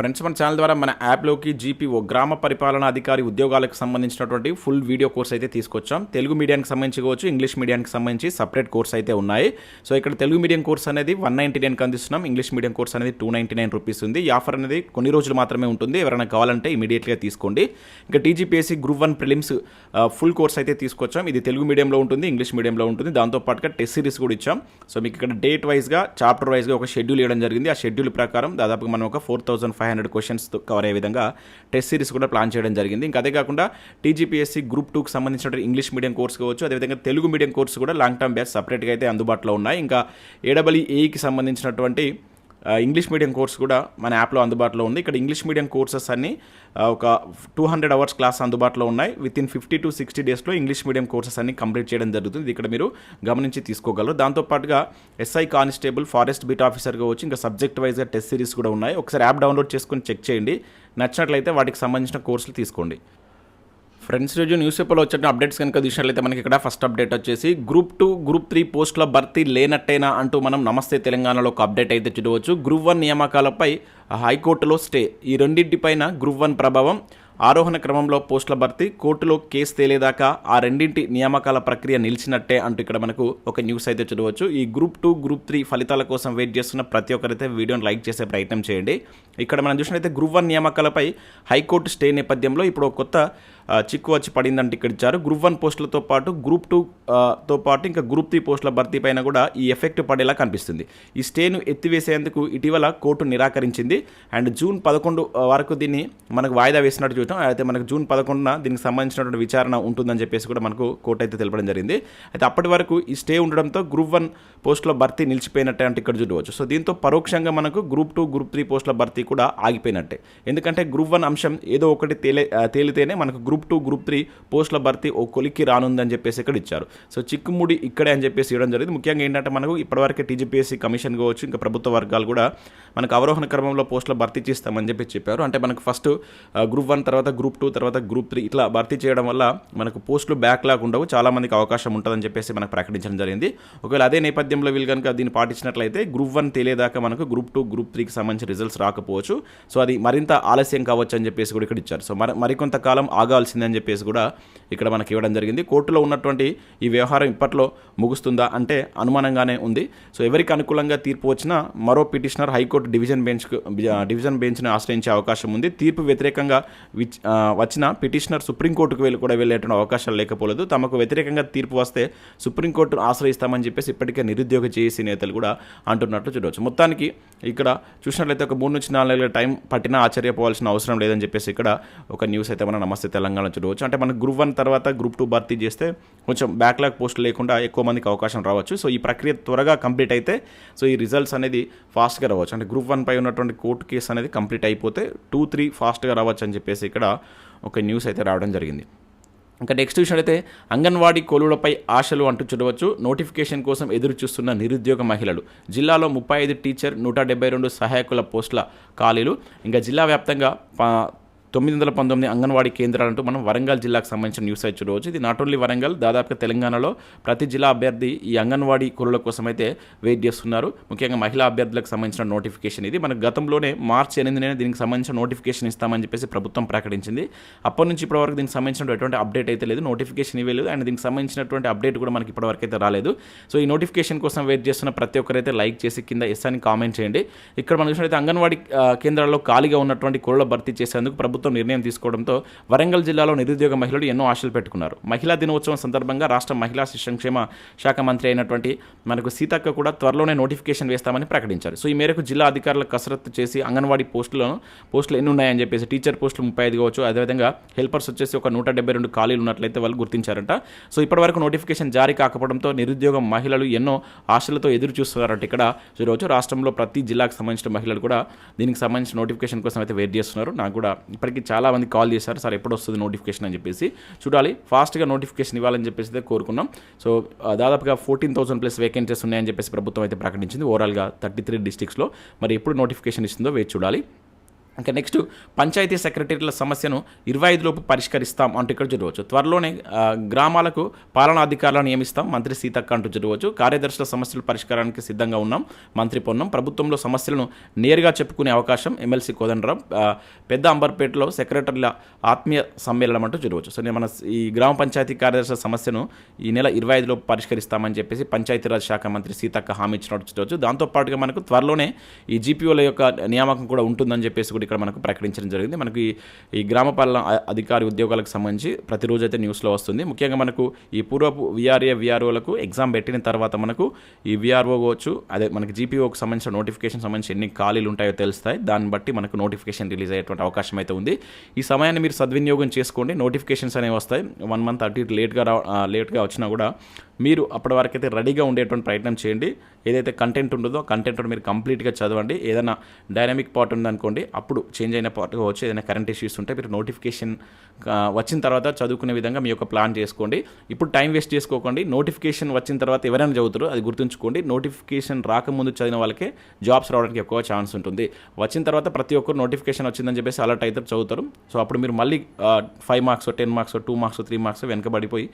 Friends మన channel ద్వారా మన యాప్లోకి జీపీఓ గ్రామ పరిపాలన అధికారి ఉద్యోగాలకు సంబంధించినటువంటి ఫుల్ వీడియో కోర్స్ అయితే తీసుకొచ్చాం. తెలుగు మీడియానికి సంబంధించి కావచ్చు ఇంగ్లీష్ మీడియానికి సంబంధించి సపరేట్ కోర్స్ అయితే ఉన్నాయి. సో ఇక్కడ తెలుగు మీడియం కోర్స్ అనేది వన్ నైంటీ నైన్కి అందిస్తున్నాం. ఇంగ్లీష్ మీడియం కోర్స్ అనేది టూ నైంటీ నైన్ రూపీస్ ఉంది. ఈ ఆఫర్ అనేది కొన్ని రోజులు మాత్రమే ఉంటుంది. ఎవరైనా కావాలంటే ఇమీడియట్గా తీసుకోండి. ఇంకా TGPSC group one prelims full course అయితే తీసుకొచ్చాం. ఇది తెలుగు మీడియంలో ఉంటుంది ఇంగ్లీష్ మీడియంలో ఉంటుంది. దాంతోపాటుగా టెస్ట్ సిరీస్ కూడా ఇచ్చాం. సో మీకు ఇక్కడ డేట్ వైజ్గా చాప్టర్ వైజ్గా ఒక షెడ్యూల్ ఇవ్వడం జరిగింది. ఆ షెడ్యూల్ ప్రకారం దాదాపుగా మనం ఒక four thousand five hundred questions cover అయ్యే విధంగా టెస్ట్ సిరీస్ కూడా ప్లాన్ చేయడం జరిగింది. ఇంకా అదే కాకుండా టీజీపీఎస్సీ గ్రూప్ టూకి సంబంధించిన ఇంగ్లీష్ మీడియం కోర్స్ కావచ్చు అదేవిధంగా తెలుగు మీడియం కోర్సు కూడా లాంగ్ టర్మ్ బ్యాచ్ సపరేట్గా అయితే అందుబాటులో ఉన్నాయి. ఇంకా ఏడబ్ల్యూఏకి సంబంధించినటువంటి ఇంగ్లీష్ మీడియం కోర్స్ కూడా మన యాప్లో అందుబాటులో ఉంది. ఇక్కడ ఇంగ్లీష్ మీడియం కోర్సెస్ అన్ని ఒక టూ హండ్రెడ్ అవర్స్ క్లాస్ అందుబాటులో ఉన్నాయి. With in fifty to sixty డేస్లో ఇంగ్లీష్ మీడియం కోర్సెస్ అన్ని కంప్లీట్ చేయడం జరుగుతుంది. ఇక్కడ మీరు గమనించి తీసుకోగలరు. దాంతోపాటుగా ఎస్ఐ కానిస్టేబుల్ ఫారెస్ట్ బీట్ ఆఫీసర్గా వచ్చి ఇంకా సబ్జెక్ట్ వైజ్గా టెస్ట్ సిరీస్ కూడా ఉన్నాయి. ఒకసారి యాప్ డౌన్లోడ్ చేసుకొని చెక్ చేయండి. నచ్చినట్లయితే వాటికి సంబంధించిన కోర్సులు తీసుకోండి. ఫ్రెండ్స్ రోజు న్యూస్ పేపర్లో వచ్చిన అప్డేట్స్ కనుక చూసినట్లయితే మనకి ఇక్కడ ఫస్ట్ అప్డేట్ వచ్చేసి గ్రూప్ టూ గ్రూప్ త్రీ పోస్టుల భర్తీ లేనట్టేనా అంటూ మనం నమస్తే తెలంగాణలో ఒక అప్డేట్ అయితే చూడవచ్చు. గ్రూప్ వన్ నియామకాలపై హైకోర్టులో స్టే. ఈ రెండింటిపైన గ్రూప్ వన్ ప్రభావం ఆరోహణ క్రమంలో పోస్టుల భర్తీ కోర్టులో కేసు తేలేదాకా ఆ రెండింటి నియామకాల ప్రక్రియ నిలిచినట్టే అంటూ ఇక్కడ మనకు ఒక న్యూస్ అయితే చూడవచ్చు. ఈ గ్రూప్ టూ గ్రూప్ త్రీ ఫలితాల కోసం వెయిట్ చేస్తున్న ప్రతి ఒక్కరైతే వీడియోని లైక్ చేసే ప్రయత్నం చేయండి. ఇక్కడ మనం చూసినట్లయితే గ్రూప్ వన్ నియామకాలపై హైకోర్టు స్టే నేపథ్యంలో ఇప్పుడు ఒక కొత్త చిక్కు వచ్చి పడిందంటే ఇక్కడ ఇచ్చారు. గ్రూప్ వన్ పోస్టులతో పాటు గ్రూప్ టూ తో పాటు ఇంకా గ్రూప్ త్రీ పోస్టుల భర్తీ పైన కూడా ఈ ఎఫెక్ట్ పడేలా కనిపిస్తుంది. ఈ స్టేను ఎత్తివేసేందుకు ఇటీవల కోర్టు నిరాకరించింది. అండ్ జూన్ పదకొండు వరకు దీన్ని మనకు వాయిదా వేసినట్టు చూడటం అయితే మనకు జూన్ పదకొండున దీనికి సంబంధించినటువంటి విచారణ ఉంటుందని చెప్పేసి కూడా మనకు కోర్టు అయితే తెలపడం జరిగింది. అయితే అప్పటి వరకు ఈ స్టే ఉండడంతో గ్రూప్ వన్ పోస్టుల భర్తీ నిలిచిపోయినట్టే అంటే ఇక్కడ చూడవచ్చు. సో దీంతో పరోక్షంగా మనకు గ్రూప్ టూ గ్రూప్ త్రీ పోస్టుల భర్తీ కూడా ఆగిపోయినట్టే. ఎందుకంటే గ్రూప్ వన్ అంశం ఏదో ఒకటి తేలే తేలితేనే మనకు గ్రూప్ టూ గ్రూప్ త్రీ పోస్టుల భర్తీ ఓ కొలిక్కి రానుందని చెప్పేసి ఇక్కడ ఇచ్చారు. సో చిక్కుముడి ఇక్కడే అని చెప్పేసి ఇవ్వడం జరిగింది. ముఖ్యంగా ఏంటంటే మనకు ఇప్పటివరకు టీజీపీఎస్సీ కమిషన్ కావచ్చు ఇంకా ప్రభుత్వ వర్గాలు కూడా మనకు అవరోహణ క్రమంలో పోస్టుల భర్తీ చేస్తామని చెప్పి చెప్పారు. అంటే మనకు ఫస్ట్ గ్రూప్ వన్ తర్వాత గ్రూప్ టూ తర్వాత గ్రూప్ త్రీ ఇట్లా భర్తీ చేయడం వల్ల మనకు పోస్టులు బ్యాక్ లాగా ఉండవు. చాలా మందికి అవకాశం ఉంటుందని చెప్పేసి మనకు ప్రకటించడం జరిగింది. ఒకవేళ అదే నేపథ్యంలో వీళ్ళు కనుక దీన్ని పాటించినట్లయితే గ్రూప్ వన్ తెలియదాకా మనకు గ్రూప్ టూ గ్రూప్ త్రీకి సంబంధించిన రిజల్ట్స్ రాకపోవచ్చు. సో అది మరింత ఆలస్యం కావచ్చు అని చెప్పేసి కూడా ఇక్కడ ఇచ్చారు. సో మరి మరికొంతకాలం ఆగా అని చెప్పేసి కూడా ఇక్కడ మనకి ఇవ్వడం జరిగింది. కోర్టులో ఉన్నటువంటి ఈ వ్యవహారం ఇప్పట్లో ముగుస్తుందా అంటే అనుమానంగానే ఉంది. సో ఎవరికి అనుకూలంగా తీర్పు వచ్చినా మరో petitioner high court division bench division బెంచ్ని ఆశ్రయించే అవకాశం ఉంది. తీర్పు వ్యతిరేకంగా వచ్చిన పిటిషనర్ సుప్రీంకోర్టుకు వెళ్ళి కూడా వెళ్ళేటువంటి అవకాశాలు లేకపోలేదు. తమకు వ్యతిరేకంగా తీర్పు వస్తే సుప్రీంకోర్టును ఆశ్రయిస్తామని చెప్పేసి ఇప్పటికే నిరుద్యోగ చేసి నేతలు కూడా అంటున్నట్లు చూడవచ్చు. మొత్తానికి ఇక్కడ చూసినట్లయితే ఒక మూడు నుంచి నాలుగు నెలల టైం పట్టినా ఆశ్చర్యపోవాల్సిన అవసరం లేదని చెప్పేసి ఇక్కడ ఒక న్యూస్ అయితే మన నమస్తే తెలంగాణ చూడవచ్చు అంటే మనకు గ్రూప్ వన్ తర్వాత గ్రూప్ టూ భర్తీ చేస్తే కొంచెం బ్యాక్లాగ్ పోస్ట్ లేకుండా ఎక్కువ మందికి అవకాశం రావచ్చు. సో ఈ ప్రక్రియ త్వరగా కంప్లీట్ అయితే సో ఈ రిజల్ట్స్ అనేది ఫాస్ట్గా రావచ్చు. అంటే గ్రూప్ వన్ పై ఉన్నటువంటి కోర్టు కేసు అనేది కంప్లీట్ అయిపోతే టూ త్రీ ఫాస్ట్గా రావచ్చు అని చెప్పేసి ఇక్కడ ఒక న్యూస్ అయితే రావడం జరిగింది. ఇంకా నెక్స్ట్ చూసినట్లయితే అంగన్వాడీ కొలువులపై ఆశలు అంటూ చూడవచ్చు. నోటిఫికేషన్ కోసం ఎదురు చూస్తున్న నిరుద్యోగ మహిళలు. జిల్లాలో ముప్పై ఐదు టీచర్ నూట డెబ్బై రెండు సహాయకుల పోస్టుల ఖాళీలు. ఇంకా జిల్లా వ్యాప్తంగా తొమ్మిది వందల పంతొమ్మిది అంగన్వాడీ కేంద్రాలంటూ మనం వరంగల్ జిల్లాకు సంబంధించిన న్యూస్ అయితే చూడవచ్చు. ఇది నాట్ ఓన్లీ వరంగల్ దాదాపుగా తెలంగాణలో ప్రతి జిల్లా అభ్యర్థి ఈ అంగన్వాడీ కురుల కోసం అయితే వెయిట్ చేస్తున్నారు. ముఖ్యంగా మహిళా అభ్యర్థులకు సంబంధించిన నోటిఫికేషన్ ఇది. మనకు గతంలోనే మార్చి ఎనిమిదినే దీనికి సంబంధించిన నోటిఫికేషన్ ఇస్తామని చెప్పేసి ప్రభుత్వం ప్రకటించింది. అప్పటి నుంచి ఇప్పటివరకు దీనికి సంబంధించిన ఎటువంటి అప్డేట్ అయితే లేదు. నోటిఫికేషన్ ఇవ్వలేదు. అండ్ దీనికి సంబంధించినటువంటి అప్డేట్ కూడా మనకి ఇప్పటివరకు అయితే రాలేదు. సో ఈ నోటిఫికేషన్ కోసం వెయిట్ చేస్తున్న ప్రతి ఒక్కరైతే లైక్ చేసి కింద ఎస్ అని కామెంట్ చేయండి. ఇక్కడ మనం చూసినట్లయితే అంగన్వాడీ కేంద్రాల్లో ఖాళీగా ఉన్నటువంటి కోళ్ళ భర్తీ చేసేందుకు ప్రభుత్వం ప్రభుత్వం నిర్ణయం తీసుకోవడంతో వరంగల్ జిల్లాలో నిరుద్యోగ మహిళలు ఎన్నో ఆశలు పెట్టుకున్నారు. మహిళా దినోత్సవం సందర్భంగా రాష్ట్ర మహిళా శిక్షణక్షేమ సంక్షేమ శాఖ మంత్రి అయినటువంటి మనకు సీతక్క కూడా త్వరలోనే నోటిఫికేషన్ వేస్తామని ప్రకటించారు. సో ఈ మేరకు జిల్లా అధికారులు కసరత్తు చేసి అంగన్వాడీ పోస్టులను పోస్టులు ఎన్ని ఉన్నాయని చెప్పేసి టీచర్ పోస్టులు ముప్పై ఐదు కావచ్చు అదేవిధంగా హెల్పర్స్ వచ్చేసి ఒక నూట డెబ్బై రెండు ఖాళీలు ఉన్నట్లయితే వాళ్ళు గుర్తించారంట. సో ఇప్పటివరకు నోటిఫికేషన్ జారీ కాకపోవడంతో నిరుద్యోగ మహిళలు ఎన్నో ఆశలతో ఎదురు చూస్తున్నారంట ఇక్కడ. ఈరోజు రాష్ట్రంలో ప్రతి జిల్లాకు సంబంధించిన మహిళలు కూడా దీనికి సంబంధించిన నోటిఫికేషన్ కోసం అయితే వెయిట్ చేస్తున్నారు. నాకు కూడా ఇప్పటికీ చాలామంది కాల్ చేశారు. సార్ ఎప్పుడు వస్తుంది నోటిఫికేషన్? అని చెప్పేసి. చూడాలి. ఫాస్ట్గా నోటిఫికేషన్ ఇవ్వాలని చెప్పేసి కోరుకున్నాం. సో దాదాపుగా ఫోర్టీన్ థౌసండ్ ప్లస్ వేకెన్సీస్ ఉన్నాయని చెప్పేసి ప్రభుత్వం అయితే ప్రకటించింది. ఓవరాల్గా థర్టీ త్రీ డిస్టిక్స్లో మరి ఎప్పుడు నోటిఫికేషన్ ఇస్తుందో వేచి చూడాలి. ఇంకా నెక్స్ట్ పంచాయతీ సెక్రటరీల సమస్యను ఇరవై ఐదులోపు పరిష్కరిస్తాం అంటూ ఇక్కడ చూడవచ్చు. త్వరలోనే గ్రామాలకు పాలనాధికారులను నియమిస్తాం. మంత్రి సీతక్క అంటూ చూడవచ్చు. కార్యదర్శుల సమస్యల పరిష్కారానికి సిద్ధంగా ఉన్నాం. మంత్రి పొన్నం. ప్రభుత్వంలో సమస్యలను నేరుగా చెప్పుకునే అవకాశం ఎమ్మెల్సీ కోదండరావు పెద్ద అంబర్పేటలో సెక్రటరీల ఆత్మీయ సమ్మేళనం అంటూ చూడవచ్చు. సో నేను మన ఈ గ్రామ పంచాయతీ కార్యదర్శుల సమస్యను ఈ నెల ఇరవై ఐదులోపు పరిష్కరిస్తామని చెప్పేసి పంచాయతీరాజ్ శాఖ మంత్రి సీతక్క హామీ ఇచ్చినట్టు చూడవచ్చు. దాంతోపాటుగా మనకు త్వరలోనే ఈ జీపీఓల యొక్క నియామకం కూడా ఉంటుందని చెప్పేసి కూడా ఇక్కడ మనకు ప్రకటించడం జరిగింది. మనకు ఈ ఈ గ్రామ పాలన అధికారి ఉద్యోగాలకు సంబంధించి ప్రతిరోజు అయితే న్యూస్లో వస్తుంది. ముఖ్యంగా మనకు ఈ పూర్వపు విఆర్ఏ విఆర్ఓలకు ఎగ్జామ్ పెట్టిన తర్వాత మనకు ఈ విఆర్ఓ కావచ్చు అదే మనకి జీపీఓకి సంబంధించిన నోటిఫికేషన్ సంబంధించి ఎన్ని ఖాళీలు ఉంటాయో తెలుస్తాయి. దాన్ని బట్టి మనకు నోటిఫికేషన్ రిలీజ్ అయ్యేటువంటి అవకాశం అయితే ఉంది. ఈ సమయాన్ని మీరు సద్వినియోగం చేసుకోండి. నోటిఫికేషన్స్ అనేవి వస్తాయి. వన్ మంత్ అటు ఇటు లేట్గా రా లేట్గా వచ్చినా కూడా మీరు అప్పటి వరకు అయితే రెడీగా ఉండేటువంటి ప్రయత్నం చేయండి. ఏదైతే కంటెంట్ ఉంటుందో కంటెంట్ మీరు కంప్లీట్గా చదవండి. ఏదైనా డైనమిక్ పార్ట్ ఉందనుకోండి అప్పుడు చేంజ్ అయిన పార్ట్ కావచ్చు ఏదైనా కరెంట్ ఇష్యూస్ ఉంటే మీరు నోటిఫికేషన్ వచ్చిన తర్వాత చదువుకునే విధంగా మీ యొక్క ప్లాన్ చేసుకోండి. ఇప్పుడు టైం వేస్ట్ చేసుకోకండి. నోటిఫికేషన్ వచ్చిన తర్వాత ఎవరైనా చదువుతారో అది గుర్తుంచుకోండి. నోటిఫికేషన్ రాకముందు చదివిన వాళ్ళకే జాబ్స్ రావడానికి ఎక్కువ ఛాన్స్ ఉంటుంది. వచ్చిన తర్వాత ప్రతి ఒక్కరు నోటిఫికేషన్ వచ్చిందని చెప్పేసి అలర్ట్ అయితే చదువుతారు. సో అప్పుడు మీరు మళ్ళీ five marks ten marks two marks three marks వెనకబడిపోయి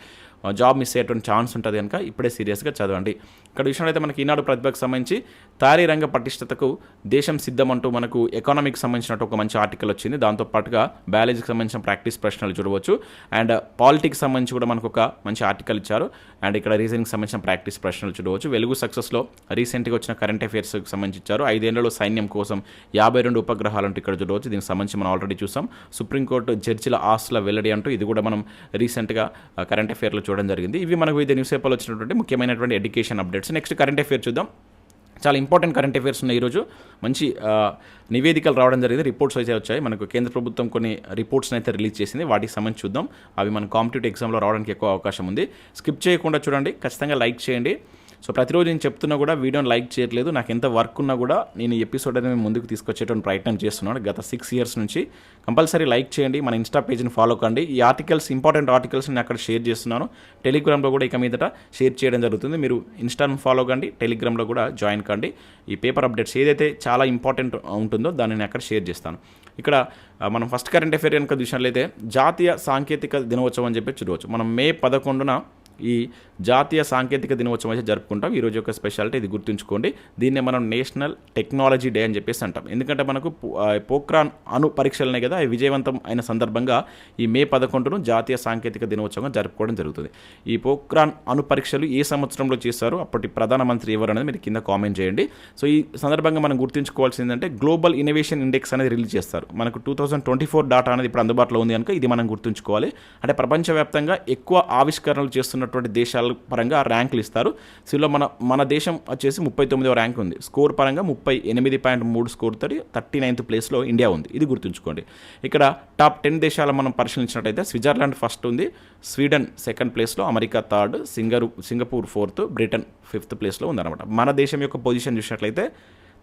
job miss అయ్యేటువంటి ఛాన్స్ ఉంటుంది కనుక ఇప్పుడే సీరియస్గా చదవండి. ఇక్కడ విషయంలో అయితే మనకి ఈనాడు ప్రతిభకు సంబంధించి తయారీ రంగ పటిష్టతకు దేశం సిద్ధం అంటూ మనకు ఎకానమీకి సంబంధించినట్టు ఒక మంచి ఆర్టికల్ వచ్చింది. దాంతో పాటుగా బయాలజీకి సంబంధించిన ప్రాక్టీస్ ప్రశ్నలు చూడవచ్చు. అండ్ పాలిటిక్స్ సంబంధించి కూడా మనకు ఒక మంచి ఆర్టికల్ ఇచ్చారు. అండ్ ఇక్కడ రీజనింగ్ సంబంధించిన ప్రాక్టీస్ ప్రశ్నలు చూడవచ్చు. వెలుగు సక్సెస్లో రీసెంట్గా వచ్చిన కరెంట్ అఫైర్స్కి సంబంధించి ఇచ్చారు. ఐదేళ్ళలో సైన్యం కోసం యాభై రెండు ఉపగ్రహాలు అంటూ ఇక్కడ చూడవచ్చు. దీనికి సంబంధించి మనం ఆల్రెడీ చూసాం. సుప్రీంకోర్టు జడ్జిల ఆస్తుల వెల్లడి అంటూ ఇది కూడా మనం రీసెంట్గా కరెంట్ అఫైర్లో చూడడం జరిగింది. ఇవి మనకు వివిధ న్యూస్ పేపర్లో వచ్చినటువంటి ముఖ్యమైనటువంటి education updates next current affair చూద్దాం. చాలా ఇంపార్టెంట్ కరెంట్ అఫైర్స్ ఉన్నాయి ఈరోజు. మంచి నివేదికలు రావడం జరిగింది. రిపోర్ట్స్ అయితే వచ్చాయి. మనకు కేంద్ర ప్రభుత్వం కొన్ని రిపోర్ట్స్ని అయితే రిలీజ్ చేసింది. వాటికి సంబంధించి చూద్దాం. అవి మన కాంపిటేటివ్ ఎగ్జామ్లో రావడానికి ఎక్కువ అవకాశం ఉంది. స్కిప్ చేయకుండా చూడండి. ఖచ్చితంగా లైక్ చేయండి. సో ప్రతిరోజు నేను చెప్తున్నా కూడా వీడియోని లైక్ చేయట్లేదు. నాకు ఎంత వర్క్ ఉన్నా కూడా నేను ఈ ఎపిసోడ్ అనేది ముందుకు తీసుకొచ్చేటువంటి ప్రయత్నం చేస్తున్నాను. గత సిక్స్ ఇయర్స్ నుంచి కంపల్సరీ లైక్ చేయండి మన ఇన్స్టా పేజ్ని ఫాలో కండి. ఈ ఆర్టికల్స్ ఇంపార్టెంట్ ఆర్టికల్స్ నేను అక్కడ షేర్ చేస్తున్నాను. టెలిగ్రామ్లో కూడా ఇక మీదట షేర్ చేయడం జరుగుతుంది. మీరు ఇన్స్టాను ఫాలో కండి టెలిగ్రామ్లో కూడా జాయిన్ కండి. ఈ పేపర్ అప్డేట్స్ ఏదైతే చాలా ఇంపార్టెంట్ ఉంటుందో దాన్ని నేను అక్కడ షేర్ చేస్తాను. ఇక్కడ మనం ఫస్ట్ కరెంట్ అఫేర్ కనుక చూసినట్లయితే జాతీయ సాంకేతిక దినోత్సవం అని చెప్పి చూడవచ్చు. మనం మే పదకొండున ఈ జాతీయ సాంకేతిక దినోత్సవం అయితే జరుపుకుంటాం. ఈరోజు యొక్క స్పెషాలిటీ ఇది గుర్తుంచుకోండి. దీన్నే మనం నేషనల్ టెక్నాలజీ డే అని చెప్పేసి అంటాం. ఎందుకంటే మనకు పో- ఆ, అణు పరీక్షలనే కదా అవి విజయవంతం అయిన సందర్భంగా ఈ మే పదకొండును జాతీయ సాంకేతిక దినోత్సవంగా జరుపుకోవడం జరుగుతుంది. ఈ పోక్రాన్ అణు పరీక్షలు ఏ సంవత్సరంలో చేశారు అప్పటి ప్రధానమంత్రి ఎవరు అనేది మీరు కింద కామెంట్ చేయండి. సో ఈ సందర్భంగా మనం గుర్తుంచుకోవాల్సింది ఏంటంటే గ్లోబల్ ఇన్నోవేషన్ ఇండెక్స్ అనేది రిలీజ్ చేస్తారు. మనకు two thousand twenty four data అనేది ఇప్పుడు అందుబాటులో ఉంది కనుక ఇది మనం గుర్తుంచుకోవాలి. అంటే ప్రపంచవ్యాప్తంగా ఎక్కువ ఆవిష్కరణలు చేస్తున్నటువంటి దేశాల పరంగా ర్యాంకులు ఇస్తారు సో మన మన దేశం వచ్చేసి ముప్పై తొమ్మిదవ ర్యాంక్ ఉంది. స్కోర్ పరంగా ముప్పై ఎనిమిది పాయింట్ మూడు స్కోర్ తోటి థర్టీ నైన్త్ ప్లేస్లో ఇండియా ఉంది. ఇది గుర్తుంచుకోండి. ఇక్కడ టాప్ టెన్ దేశాలు మనం పరిశీలించినట్టయితే స్విట్జర్లాండ్ ఫస్ట్ ఉంది స్వీడన్ సెకండ్ ప్లేస్లో అమెరికా థర్డ్ సింగరు సింగపూర్ ఫోర్త్ బ్రిటన్ ఫిఫ్త్ ప్లేస్లో ఉందన్నమాట. మన దేశం యొక్క పొజిషన్ చూసినట్లయితే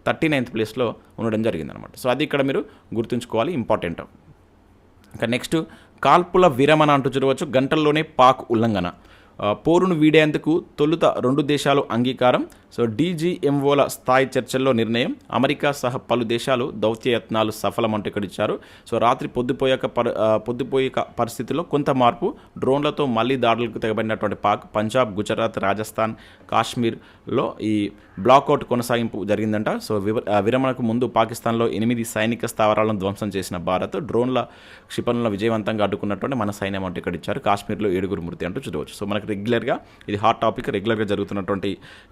థర్టీ నైన్త్ ప్లేస్లో ఉండడం జరిగిందనమాట సో అది ఇక్కడ మీరు గుర్తుంచుకోవాలి ఇంపార్టెంట్. ఇంకా నెక్స్ట్ కాల్పుల విరమణ అంటూ చూడవచ్చు. గంటల్లోనే పాక్ ఉల్లంఘన. పోరును వీడేందుకు తొలుత రెండు దేశాలు అంగీకారం. సో డీజీఎంఓల స్థాయి చర్చల్లో నిర్ణయం. అమెరికా సహా పలు దేశాలు దౌత్యయత్నాలు సఫలం అంటూ ఇక్కడ ఇచ్చారు. సో రాత్రి పొద్దుపోయాక పరి ఆ, పొద్దుపోయాక పరిస్థితిలో కొంత మార్పు. డ్రోన్లతో మళ్ళీ దాడులకు తెగబడినటువంటి పాక్ పంజాబ్ గుజరాత్ రాజస్థాన్ కాశ్మీర్లో ఈ బ్లాక్అవుట్ కొనసాగింపు జరిగిందంట. సో విరమణకు ముందు పాకిస్తాన్లో ఎనిమిది సైనిక స్థావరాలను ధ్వంసం చేసిన భారత్ డ్రోన్ల క్షిపణులను విజయవంతంగా అడ్డుకున్నటువంటి మన సైన్యం అంటూ ఇక్కడ ఇచ్చారు. కాశ్మీర్లో ఏడుగురు మృతి అంటూ చూడవచ్చు. సో మనకు రెగ్యులర్గా ఇది హాట్ టాపిక్ రెగ్యులర్గా జరుగుతున్నటువంటి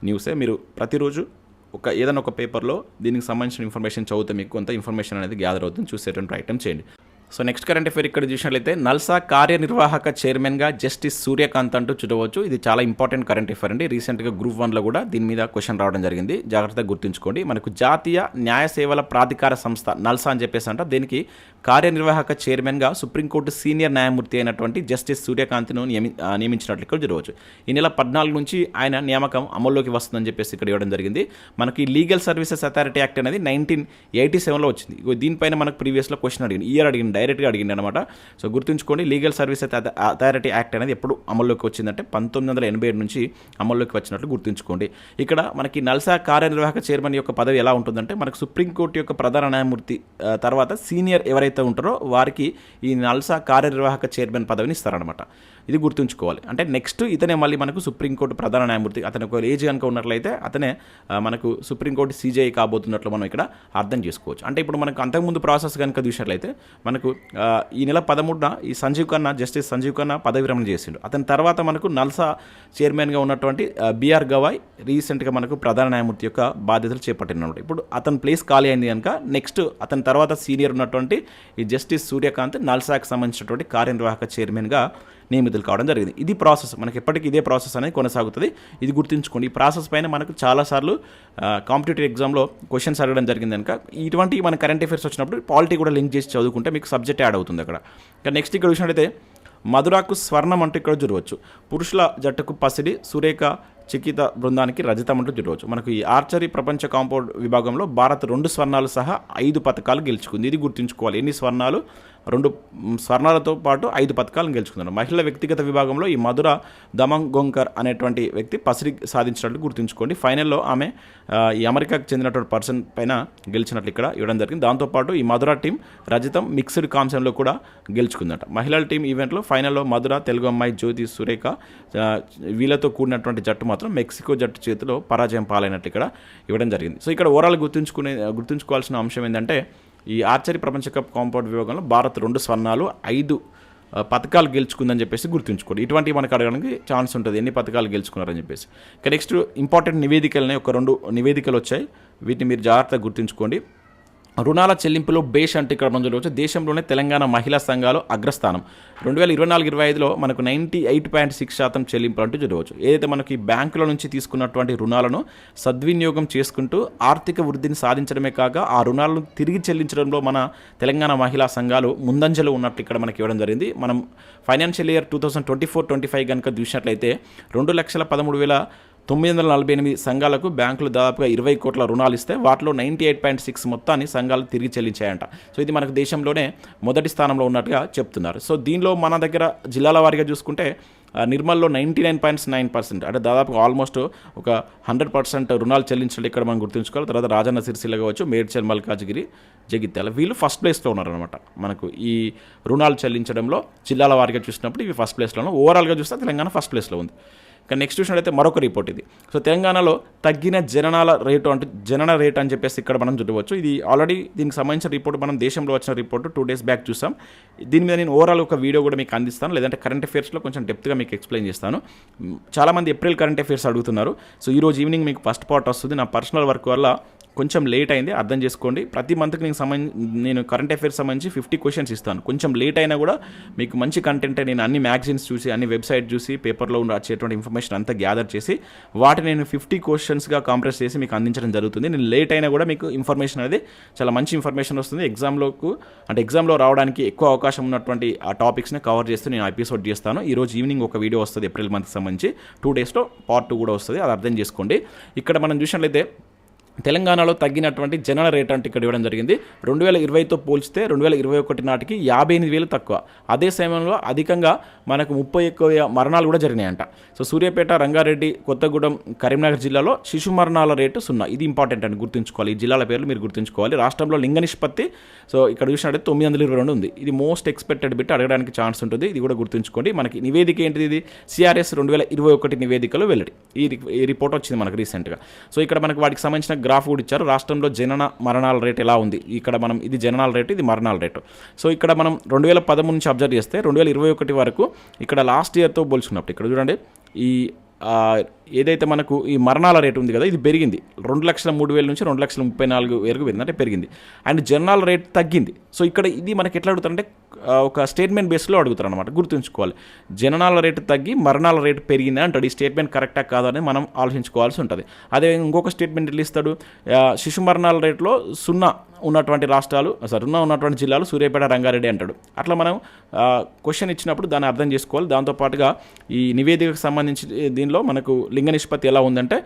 న్యూసే మీరు ప్రతిరోజు ఒక ఏదైనా ఒక పేపర్లో దీనికి సంబంధించిన ఇన్ఫర్మేషన్ చదివితే మీకు కొంత ఇన్ఫర్మేషన్ అనేది గ్యాదర్ అవుతుంది చూసేటువంటి ఐటమ్ చేయండి. సో నెక్స్ట్ కరెంట్ అఫేర్ ఇక్కడ చూసినట్లయితే నల్సా కార్యనిర్వాహక చైర్మన్గా జస్టిస్ సూర్యకాంత్ అంటూ చూడవచ్చు. ఇది చాలా ఇంపార్టెంట్ కరెంట్ అఫేర్ అండి. రీసెంట్గా గ్రూప్ వన్లో కూడా దీని మీద క్వశ్చన్ రావడం జరిగింది. జాగ్రత్తగా గుర్తుంచుకోండి. మనకు జాతీయ న్యాయ సేవల ప్రాధికార సంస్థ నల్సా అని చెప్పేసి అంట. దీనికి కార్యనిర్వాహక చైర్మన్గా సుప్రీంకోర్టు సీనియర్ న్యాయమూర్తి అయినటువంటి జస్టిస్ సూర్యకాంత్ను నియమి నియమించినట్లు ఇక్కడ చూడవచ్చు. ఈ నెల పద్నాలుగు నుంచి ఆయన నియామకం అమల్లోకి వస్తుందని చెప్పేసి ఇక్కడ ఇవ్వడం జరిగింది. మనకి లీగల్ సర్వీసెస్ అథారిటీ యాక్ట్ అనేది నైన్టీన్ ఎయిటీ సెవెన్లో వచ్చింది. దీనిపైన మనకు ప్రీవియస్లో క్వశ్చన్ అడిగింది. ఇయర్ అడిగింది డైరెక్ట్గా అడిగింది అనమాట సో గుర్తుంచుకోండి లీగల్ సర్వీస్ అథారిటీ యాక్ట్ అనేది ఎప్పుడు అమల్లోకి వచ్చిందంటే పంతొమ్మిది వందల ఎనభై ఏడు నుంచి అమల్లోకి వచ్చినట్లు గుర్తుంచుకోండి. ఇక్కడ మనకి నల్సా కార్యనిర్వాహక చైర్మన్ యొక్క పదవి ఎలా ఉంటుందంటే మనకు సుప్రీంకోర్టు యొక్క ప్రధాన న్యాయమూర్తి తర్వాత సీనియర్ ఎవరైతే ఉంటారో వారికి ఈ నల్సా కార్యనిర్వాహక చైర్మన్ పదవిని ఇస్తారనమాట ఇది గుర్తుంచుకోవాలి. అంటే నెక్స్ట్ ఇతనే మళ్ళీ మనకు సుప్రీంకోర్టు ప్రధాన న్యాయమూర్తి. అతను ఒక ఏజ్ కనుక ఉన్నట్లయితే అతనే మనకు సుప్రీంకోర్టు సీజీఐ కాబోతున్నట్లు మనం ఇక్కడ అర్థం చేసుకోవచ్చు. అంటే ఇప్పుడు మనకు అంతకుముందు ప్రాసెస్ కనుక చూసినట్లయితే మనకు ఈ నెల పదమూడున ఈ సంజీవ్ ఖన్నా జస్టిస్ సంజీవ్ ఖన్నా పదవి విరమణ చేసిండు. అతని తర్వాత మనకు నల్సా చైర్మన్గా ఉన్నటువంటి బీఆర్ గవాయ్ రీసెంట్గా మనకు ప్రధాన న్యాయమూర్తి యొక్క బాధ్యతలు చేపట్టినమాట ఇప్పుడు అతని ప్లేస్ ఖాళీ అయింది కనుక నెక్స్ట్ అతని తర్వాత సీనియర్ ఉన్నటువంటి ఈ జస్టిస్ సూర్యకాంత్ నల్సాకి సంబంధించినటువంటి కార్యనిర్వాహక చైర్మన్గా నియమితులు కావడం జరిగింది. ఇది ప్రాసెస్. మనకి ఎప్పటికీ ఇదే ప్రాసెస్ అనేది కొనసాగుతుంది. ఇది గుర్తుంచుకోండి. ఈ ప్రాసెస్ పైన మనకు చాలాసార్లు కాంపిటేటివ్ ఎగ్జామ్లో క్వశ్చన్స్ అడగడం జరిగింది కనుక ఇటువంటి మన కరెంట్ అఫైర్స్ వచ్చినప్పుడు పాలిటీ కూడా లింక్ చేసి చదువుకుంటే మీకు సబ్జెక్ట్ యాడ్ అవుతుంది అక్కడ. ఇక నెక్స్ట్ ఇక్కడ చూసినట్టయితే మధురాకు స్వర్ణం అంటూ ఇక్కడ చూడవచ్చు. పురుషుల జట్టుకు పసిడి సురేఖ చికిత బృందానికి రజతం అంటూ చూడవచ్చు. మనకు ఈ ఆర్చరీ ప్రపంచ కాంపౌండ్ విభాగంలో భారత్ రెండు స్వర్ణాలు సహా ఐదు పథకాలు గెలుచుకుంది. ఇది గుర్తుంచుకోవాలి. ఎన్ని స్వర్ణాలు? రెండు స్వర్ణాలతో పాటు ఐదు పథకాలను గెలుచుకున్నారు. మహిళల వ్యక్తిగత విభాగంలో ఈ మధుర దమంగోంకర్ అనేటువంటి వ్యక్తి పసిరి సాధించినట్లు గుర్తుంచుకోండి. ఫైనల్లో ఆమె ఈ అమెరికాకు చెందినటువంటి పర్సన్ పైన గెలిచినట్లు ఇక్కడ ఇవ్వడం జరిగింది. దాంతోపాటు ఈ మధుర టీం రజతం మిక్స్డ్ కాంశంలో కూడా గెలుచుకుందట. మహిళల టీం ఈవెంట్లో ఫైనల్లో మధుర తెలుగు అమ్మాయి జ్యోతి సురేఖ వీళ్ళతో కూడినటువంటి జట్టు మాత్రం మెక్సికో జట్టు చేతిలో పరాజయం పాలైనట్లు ఇక్కడ ఇవ్వడం జరిగింది. సో ఇక్కడ ఓవరాల్ గుర్తుంచుకునే గుర్తుంచుకోవాల్సిన అంశం ఏంటంటే ఈ ఆర్చరీ ప్రపంచ కప్ కాంపౌండ్ విభాగంలో భారత్ రెండు స్వర్ణాలు ఐదు పథకాలు గెలుచుకుందని చెప్పేసి గుర్తుంచుకోండి. ఇటువంటివి మనకు అడగడానికి ఛాన్స్ ఉంటుంది. ఎన్ని పథకాలు గెలుచుకున్నారని చెప్పేసి. ఇక నెక్స్ట్ ఇంపార్టెంట్ నివేదికలనే ఒక రెండు నివేదికలు వచ్చాయి. వీటిని మీరు జాగ్రత్తగా గుర్తుంచుకోండి. రుణాల చెల్లింపులో బేష్ అంటే ఇక్కడ మనం చూడవచ్చు. దేశంలోనే తెలంగాణ మహిళా సంఘాలు అగ్రస్థానం. రెండు వేల ఇరవై నాలుగు ఇరవై ఐదులో మనకు నైంటీ ఎయిట్ పాయింట్ సిక్స్ శాతం చెల్లింపులు అంటూ చూడవచ్చు. ఏదైతే మనకి బ్యాంకుల నుంచి తీసుకున్నటువంటి రుణాలను సద్వినియోగం చేసుకుంటూ ఆర్థిక వృద్ధిని సాధించడమే కాక ఆ రుణాలను తిరిగి చెల్లించడంలో మన తెలంగాణ మహిళా సంఘాలు ముందంజలో ఉన్నట్టు ఇక్కడ మనకి ఇవ్వడం జరిగింది. మనం financial year two thousand twenty four twenty five కనుక చూసినట్లయితే రెండు లక్షల పదమూడు వేల తొమ్మిది వందల నలభై ఎనిమిది సంఘాలకు బ్యాంకులు దాదాపుగా ఇరవై కోట్ల రుణాలు ఇస్తే వాటిలో నైంటీ ఎయిట్ పాయింట్ సిక్స్ మొత్తాన్ని సంఘాలు తిరిగి చెల్లించాయంట. సో ఇది మనకు దేశంలోనే మొదటి స్థానంలో ఉన్నట్టుగా చెప్తున్నారు. సో దీనిలో మన దగ్గర జిల్లాల వారీగా చూసుకుంటే నిర్మల్లో ninety nine points nine percent అంటే దాదాపు ఆల్మోస్ట్ ఒక హండ్రెడ్ పర్సెంట్ రుణాలు చెల్లించడం ఇక్కడ మనం గుర్తుంచుకోవాలి. తర్వాత రాజన్న సిరిసిల్ల కావచ్చు మేడ్చల్ మల్కాజ్గిరి జగిత్యాల వీళ్ళు ఫస్ట్ ప్లేస్లో ఉన్నారనమాట మనకు ఈ రుణాలు చెల్లించడంలో జిల్లాల వారీగా చూసినప్పుడు ఇవి ఫస్ట్ ప్లేస్లో ఉన్నాయి ఓవరాల్గా చూస్తే తెలంగాణ ఫస్ట్ ప్లేస్లో ఉంది. కానీ నెక్స్ట్ చూసినట్టయితే మరొక రిపోర్ట్ ఇది. సో తెలంగాణలో తగ్గిన జననాల రేటు అంటే జనన రేట్ అని చెప్పేసి ఇక్కడ మనం చూడవచ్చు. ఇది ఆల్రెడీ దీనికి సంబంధించిన రిపోర్ట్ మనం దేశంలో వచ్చిన రిపోర్ట్ టూ డేస్ బ్యాక్ చూసాం. దీని మీద నేను ఓవరాల్ ఒక వీడియో కూడా మీకు అందిస్తాను. లేదంటే కరెంట్ అఫేర్స్లో కొంచెం డెప్త్గా మీకు ఎక్స్ప్లెయిన్ చేస్తాను. చాలామంది ఏప్రిల్ కరెంట్ అఫేర్స్ అడుగుతున్నారు. సో ఈ రోజు ఈవినింగ్ మీకు ఫస్ట్ పార్ట్ వస్తుంది. నా పర్సనల్ వర్క్ వల్ల కొంచెం లేట్ అయింది అర్థం చేసుకోండి. ప్రతి మంత్కి నేను సంబంధించి నేను కరెంట్ అఫైర్స్ సంబంధించి ఫిఫ్టీ క్వశ్చన్స్ ఇస్తాను. కొంచెం లేట్ అయినా కూడా మీకు మంచి కంటెంట్ నేను అన్ని మ్యాగజైన్స్ చూసి అన్ని వెబ్సైట్ చూసి పేపర్లో ఉన్న వచ్చేటువంటి ఇన్ఫర్మేషన్ అంతా గ్యాదర్ చేసి వాటిని నేను ఫిఫ్టీ క్వశ్చన్స్గా కాంప్రెస్ చేసి మీకు అందించడం జరుగుతుంది. నేను లేట్ అయినా కూడా మీకు ఇన్ఫర్మేషన్ అనేది చాలా మంచి ఇన్ఫర్మేషన్ వస్తుంది. ఎగ్జామ్లోకు అంటే ఎగ్జామ్లో రావడానికి ఎక్కువ అవకాశం ఉన్నటువంటి ఆ టాపిక్స్ని కవర్ చేస్తూ నేను ఎపిసోడ్ చేస్తాను. ఈరోజు ఈవినింగ్ ఒక వీడియో వస్తుంది ఏప్రిల్ మంత్కి సంబంధించి. టూ డేస్లో పార్ట్ టూ కూడా వస్తుంది అది అర్థం చేసుకోండి. ఇక్కడ మనం చూసినట్లయితే తెలంగాణలో తగ్గినటువంటి జనన రేట్ అంటే ఇక్కడ ఇవ్వడం జరిగింది. రెండు వేల ఇరవైతో పోల్చితే రెండు వేల ఇరవై ఒకటి నాటికి యాభై ఎనిమిది వేలు తక్కువ. అదే సమయంలో అధికంగా మనకు ముప్పై ఎక్కువ మరణాలు కూడా జరిగినాయంట. సో సూర్యాపేట రంగారెడ్డి కొత్తగూడెం కరీంనగర్ జిల్లాలో శిశు మరణాల రేటు సున్నా. ఇది ఇంపార్టెంట్ అండి గుర్తుంచుకోవాలి. ఈ జిల్లాల పేర్లు మీరు గుర్తుంచుకోవాలి. రాష్ట్రంలో లింగ నిష్పత్తి సో ఇక్కడ చూసినట్టయితే తొమ్మిది వందల ఇరవై రెండు ఉంది. ఇది మోస్ట్ ఎక్స్పెక్టెడ్ బిట్ అడగడానికి ఛాన్స్ ఉంటుంది. ఇది కూడా గుర్తుంచుకోండి. మనకి నివేదిక ఏంటిది ఇది? సిఆర్ఎస్ రెండు వేల ఇరవై ఒకటి నివేదికలో వెల్లడి. ఈ రిపోర్ట్ వచ్చింది మనకు రీసెంట్గా. సో ఇక్కడ మనకు వాటికి సంబంధించిన గ్రాఫ్ కూడా ఇచ్చారు. రాష్ట్రంలో జనన మరణాల రేట్ ఎలా ఉంది? ఇక్కడ మనం ఇది జననాల రేటు ఇది మరణాల రేటు. సో ఇక్కడ మనం రెండు వేల పదమూడు నుంచి అబ్జర్వ్ చేస్తే రెండు వేల ఇరవై ఒకటి వరకు ఇక్కడ లాస్ట్ ఇయర్తో పోల్చుకున్నప్పుడు ఇక్కడ చూడండి ఈ ఏదైతే మనకు ఈ మరణాల రేటు ఉంది కదా ఇది పెరిగింది. రెండు లక్షల మూడు వేల నుంచి రెండు లక్షల ముప్పై నాలుగు వరకు పెరిగింది. అంటే పెరిగింది. అండ్ జనరల్ రేట్ తగ్గింది. సో ఇక్కడ ఇది మనకి ఎట్లా అడుగుతారంటే ఒక స్టేట్మెంట్ బేస్లో అడుగుతారు అనమాట గుర్తుంచుకోవాలి. జననాల రేటు తగ్గి మరణాల రేటు పెరిగింది అంటాడు. ఈ స్టేట్మెంట్ కరెక్టా కాదా మనం ఆలోచించుకోవాల్సి ఉంటుంది. అదే ఇంకొక స్టేట్మెంట్ ఎట్లా ఇస్తాడు? శిశు మరణాల రేట్లో సున్నా ఉన్నటువంటి రాష్ట్రాలు సారీ ఉన్న ఉన్నటువంటి జిల్లాలు సూర్యాపేట రంగారెడ్డి అంటాడు. అట్లా మనం క్వశ్చన్ ఇచ్చినప్పుడు దాన్ని అర్థం చేసుకోవాలి. దాంతోపాటుగా ఈ నివేదికకు సంబంధించి దీనిలో మనకు లింగ నిష్పత్తి ఎలా ఉందంటే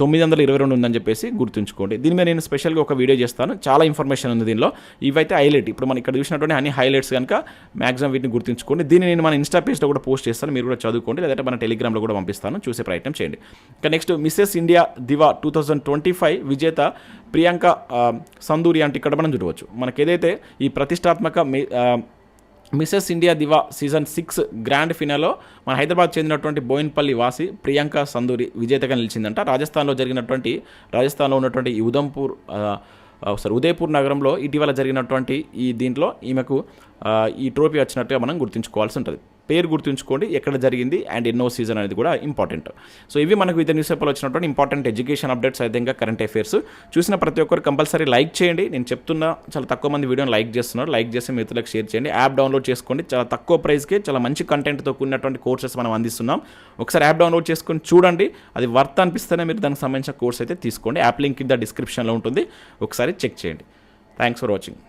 తొమ్మిది వందల ఇరవై రెండు ఉందని చెప్పేసి గుర్తుంచుకోండి. దీని మీద నేను స్పెషల్గా ఒక వీడియో చేస్తాను. చాలా ఇన్ఫర్మేషన్ ఉంది దీనిలో. ఇవైతే హైలైట్ ఇప్పుడు మనం ఇక్కడ చూసినటువంటి అన్ని హైలైట్స్ కనుక మ్యాక్సిమం వీటిని గుర్తుంచుకోండి. దీన్ని నేను మన ఇన్స్టా పేజ్లో కూడా పోస్ట్ చేస్తాను. మీరు కూడా చదువుకోండి. లేదంటే మన టెలిగ్రామ్లో కూడా పంపిస్తాను. చూసే ప్రయత్నం చేయండి. ఇంకా next Mrs India diva two thousand twenty five విజేత ప్రియాంక సందూరి అంటే ఇక్కడ మనం చూడవచ్చు. మనకి ఏదైతే ఈ ప్రతిష్టాత్మక mi- Mrs India diva season six grand finale మన హైదరాబాద్ చెందినటువంటి బోయిన్పల్లి వాసి ప్రియాంక సందూరి విజేతగా నిలిచిందంట. రాజస్థాన్లో జరిగినటువంటి రాజస్థాన్లో ఉన్నటువంటి ఉదంపూర్ ఆ, సారీ ఉదయపూర్ నగరంలో ఇటీవల జరిగినటువంటి ఈ దీంట్లో ఈమెకు ఈ ట్రోఫీ వచ్చినట్టుగా మనం గుర్తుంచుకోవాల్సి ఉంటుంది. పేరు గుర్తుంచుకోండి ఎక్కడ జరిగింది అండ్ ఎన్నో సీజన్ అనేది కూడా ఇంపార్టెంట్ సో ఇవి మనకు వివిధ న్యూస్ పేపర్లో వచ్చినటువంటి ఇంపార్టెంట్ ఎడ్యుకేషన్ అప్డేట్స్ అయితే ఇంకా కరెంట్ అఫైర్స్ చూసిన ప్రతి ఒక్కరు కంపల్సరీ లైక్ చేయండి. నేను చెప్తున్నా చాలా తక్కువ మంది వీడియోని లైక్ చేస్తున్నారు. లైక్ చేసి మిత్రులకు షేర్ చేయండి. యాప్ డౌన్లోడ్ చేసుకోండి. చాలా తక్కువ ప్రైస్కి చాలా మంచి కంటెంట్తో కూడినటువంటి కోర్సెస్ మనం అందిస్తున్నాం. ఒకసారి యాప్ డౌన్లోడ్ చేసుకొని చూడండి. అది వర్త్ అనిపిస్తేనే మీరు దానికి సంబంధించిన కోర్స్ అయితే తీసుకోండి. యాప్ లింక్ కింద డిస్క్రిప్షన్లో ఉంటుంది. ఒకసారి చెక్ చేయండి. Thanks for watching